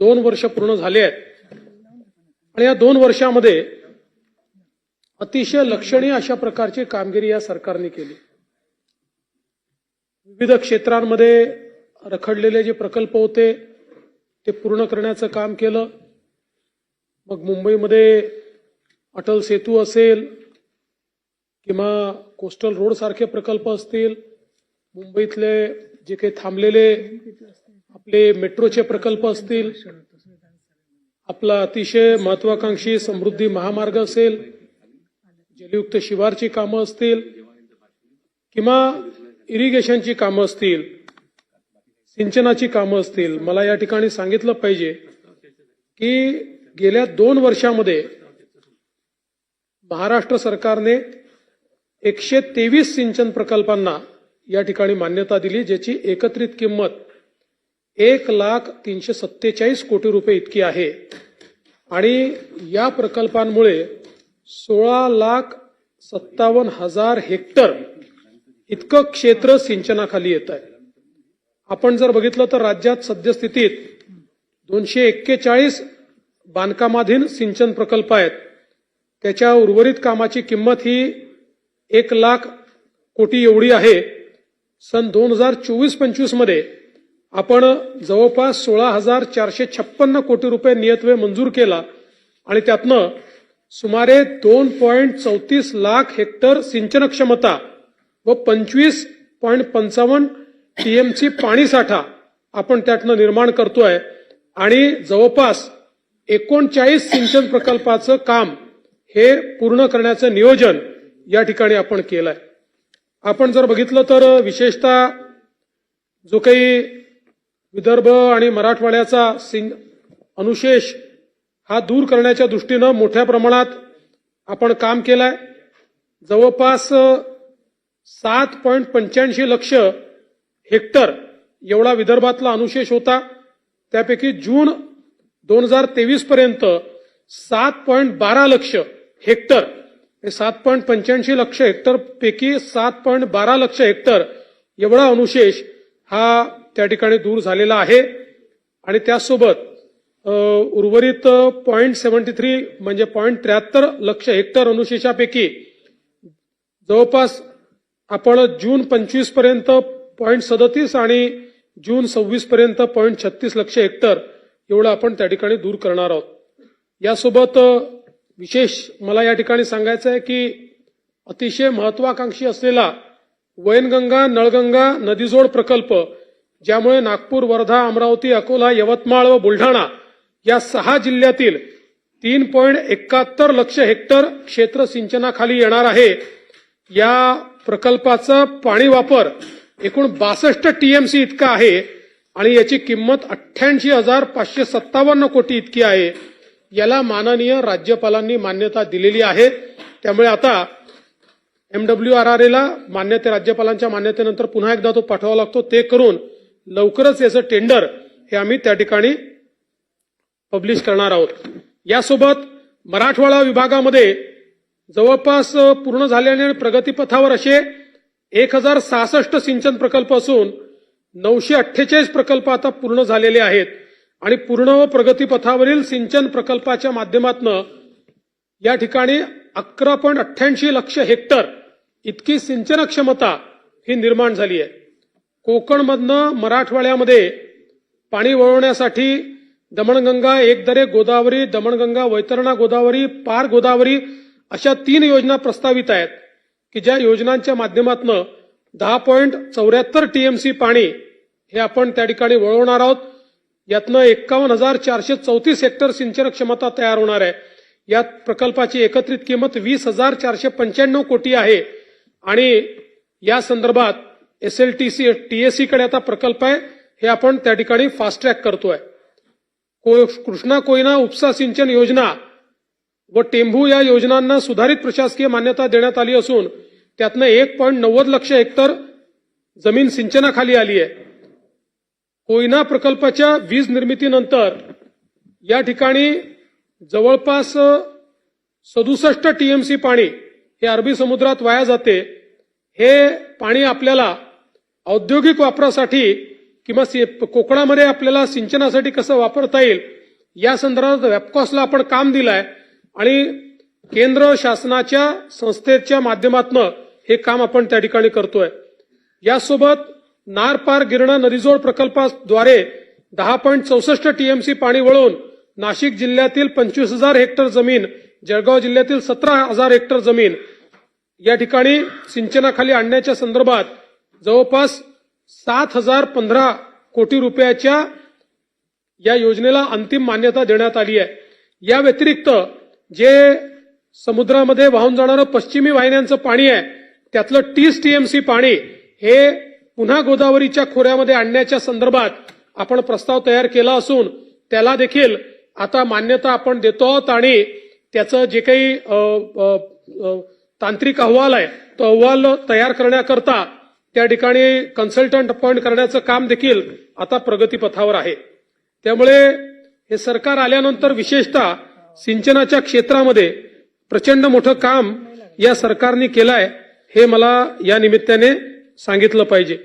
दोन वर्ष पूर्ण झाले आहेत. आणि या दोन वर्षामध्ये अतिशय लक्षणीय अशा प्रकारची कामगिरी या सरकारने केली. विविध क्षेत्रांमध्ये रखडलेले जे प्रकल्प होते ते पूर्ण करण्याचं काम केलं. मग मुंबईमध्ये अटल सेतू असेल किंवा कोस्टल रोड सारखे प्रकल्प असतील मुंबईतले जे काही थांबलेले आपले मेट्रोचे प्रकल्प असतील आपला अतिशय महत्वाकांक्षी समृद्धी महामार्ग असेल जलयुक्त शिवारची कामं असतील किंवा इरिगेशनची कामं असतील सिंचनाची कामं असतील मला या ठिकाणी सांगितलं पाहिजे की गेल्या दोन वर्षामध्ये महाराष्ट्र सरकारने एकशे तेवीस सिंचन प्रकल्पांना या ठिकाणी मान्यता दिली ज्याची एकत्रित किंमत एक लाख तीनशे सत्तेचाळीस कोटी रुपये इतकी आहे. आणि या प्रकल्पांमुळे सोळा लाख सत्तावन्न हजार हेक्टर इतकं क्षेत्र सिंचनाखाली येत आहे. आपण जर बघितलं तर राज्यात सद्यस्थितीत दोनशे एक्केचाळीस बांधकामाधीन सिंचन प्रकल्प आहेत. त्याच्या उर्वरित कामाची किंमत ही एक लाख कोटी एवढी आहे. सन दोन हजार चोवीस पंचवीसमध्ये आपण जवळपास सोळा हजार चारशे छप्पन्न कोटी रुपये नियतव्य मंजूर केला आणि त्यातनं सुमारे दोन पॉईंट चौतीस लाख हेक्टर सिंचन क्षमता व पंचवीस पॉईंट पंचावन्न टीएमसी पाणी साठा आपण त्यातनं निर्माण करतोय. आणि जवळपास एकोणचाळीस सिंचन प्रकल्पाचं काम हे पूर्ण करण्याचं नियोजन या ठिकाणी आपण केलंय. आपण जर बघितलं तर विशेषतः जो काही विदर्भ आणि मराठवाड्याचा सिंग अनुशेष हा दूर करण्याच्या दृष्टीनं मोठ्या प्रमाणात आपण काम केलंय. जवळपास सात पॉईंट पंच्याऐंशी लक्ष हेक्टर एवढा विदर्भातला अनुशेष होता. त्यापैकी जून दोन हजार तेवीस पर्यंत सात पॉईंट बारा लक्ष हेक्टर हे सात पॉईंट पंच्याऐंशी लक्ष हेक्टर पैकी सात पॉईंट बारा लक्ष हेक्टर एवढा अनुशेष हा त्या ठिकाणी दूर झालेला आहे. आणि त्याचसोबत उर्वरित पॉईंट सेव्हन्टी थ्री म्हणजे पॉईंट त्र्याहत्तर लक्ष हेक्टर अनुशेषापैकी जवळपास आपण जून पंचवीसपर्यंत पॉईंट सदतीस आणि जून सव्वीस पर्यंत पॉईंट छत्तीस लक्ष हेक्टर एवढं आपण त्या ठिकाणी दूर करणार आहोत. यासोबत विशेष मला या ठिकाणी सांगायचं आहे की अतिशय महत्वाकांक्षी असलेला वैनगंगा नळगंगा नदीजोड प्रकल्प ज्यामुळे नागपूर वर्धा अमरावती अकोला यवतमाळ व बुलढाणा या सहा जिल्ह्यातील तीन पॉईंट एकाहत्तर लक्ष हेक्टर क्षेत्र सिंचनाखाली येणार आहे. या प्रकल्पाचा पाणी वापर एकूण बासष्ट टीएमसी इतका आहे आणि याची किंमत अठ्ठ्याऐंशी हजार पाचशे सत्तावन्न कोटी इतकी आहे. याला माननीय राज्यपालांनी मान्यता दिलेली आहे. त्यामुळे आता एमडब्ल्यू आर आर एला मान्यते राज्यपालांच्या मान्यतेनंतर पुन्हा एकदा तो पाठवावा लागतो. ते करून लवकरच याचं टेंडर हे आम्ही त्या ठिकाणी पब्लिश करणार आहोत. यासोबत मराठवाडा विभागामध्ये जवळपास पूर्ण झाल्याने आणि प्रगतीपथावर असे एक हजार सहासष्ट सिंचन प्रकल्प असून नऊशे अठ्ठेचाळीस प्रकल्प आता पूर्ण झालेले आहेत. आणि पूर्ण व प्रगतीपथावरील सिंचन प्रकल्पाच्या माध्यमातून या ठिकाणी अकरा पॉईंट अठ्ठ्याऐंशी लक्ष हेक्टर इतकी सिंचन क्षमता ही निर्माण झाली आहे. कोकणमधनं मराठवाड्यामध्ये पाणी वळवण्यासाठी दमणगंगा एकदरे गोदावरी दमणगंगा वैतरणा गोदावरी पार गोदावरी अशा तीन योजना प्रस्तावित आहेत की ज्या योजनांच्या माध्यमातून दहा पॉईंट चौऱ्याहत्तर टीएमसी पाणी हे आपण त्या ठिकाणी वळवणार आहोत. यातनं एक्कावन्न हजार चारशे चौतीस हेक्टर सिंचन क्षमता तयार होणार आहे. या प्रकल्पाची एकत्रित किंमत वीस हजार चारशे पंच्याण्णव कोटी आहे. आणि या संदर्भात S L T C TSC कडे आता प्रकल्प आहे. हे आपण त्या ठिकाणी फास्ट ट्रॅक करतोय. कृष्णा कोयना उपसा सिंचन योजना व टेंभू या योजनांना सुधारित प्रशासकीय मान्यता देण्यात आली असून त्यातनं एक पॉईंट नव्वद लक्ष हेक्टर जमीन सिंचनाखाली आली आहे. कोयना प्रकल्पाच्या वीज निर्मितीनंतर या ठिकाणी जवळपास सदुसष्ट टीएमसी पाणी हे अरबी समुद्रात वाया जाते. हे पाणी आपल्याला औद्योगिक वापरासाठी किंवा कोकणामध्ये आपल्याला सिंचनासाठी कसं वापरता येईल या संदर्भात वेबकॉसला आपण काम दिलंय. आणि केंद्र शासनाच्या संस्थेच्या माध्यमातून हे काम आपण त्या ठिकाणी करतोय. यासोबत नारपार गिरणा नदीजोड प्रकल्पाद्वारे दहा पॉईंट चौसष्ट टीएमसी पाणी वळवून नाशिक जिल्ह्यातील पंचवीस हजार हेक्टर जमीन जळगाव जिल्ह्यातील सतरा हजार हेक्टर जमीन या ठिकाणी सिंचनाखाली आणण्याच्या संदर्भात जवळपास सात हजार पंधरा कोटी रुपयाच्या या योजनेला अंतिम मान्यता देण्यात आली आहे. या व्यतिरिक्त जे समुद्रामध्ये वाहून जाणारं पश्चिमी वाहिन्यांचं पाणी आहे त्यातलं तीस टीएमसी पाणी हे पुन्हा गोदावरीच्या खोऱ्यामध्ये आणण्याच्या संदर्भात आपण प्रस्ताव तयार केला असून त्याला देखील आता मान्यता आपण देतो आहोत आणि त्याचं जे काही तांत्रिक अहवाल आहे तो अहवाल तयार करण्याकरता त्या ठिकाणी कन्सल्टंट अपॉइंट करण्याचं काम देखील आता प्रगतीपथावर आहे. त्यामुळे हे सरकार आल्यानंतर विशेषतः सिंचनाच्या क्षेत्रामध्ये प्रचंड मोठं काम या सरकारने केलंय हे मला या निमित्ताने सांगितलं पाहिजे.